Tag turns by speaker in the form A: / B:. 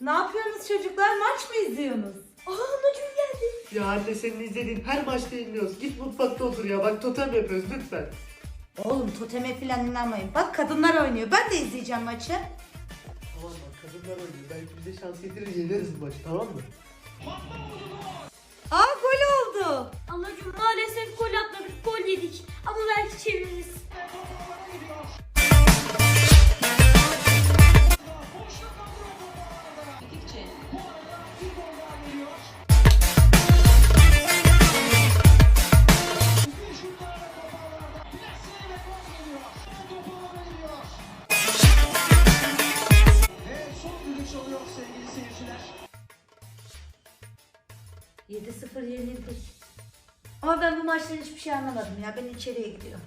A: Ne yapıyorsunuz çocuklar? Maç mı izliyorsunuz?
B: Aa anacığım geldi.
C: Ya anne senin izlediğin her maçta yeniliyoruz. Git mutfakta otur ya. Bak totem yapıyoruz lütfen.
A: Oğlum toteme falan inanmayın. Bak kadınlar oynuyor. Ben de izleyeceğim maçı.
C: Tamam bak kadınlar oynuyor. Belki bize şans getirir yeneriz bu maçı tamam mı?
A: 7-0 yenildik. Ama ben bu maçtan hiçbir şey anlamadım ya. Ben içeriye gidiyorum.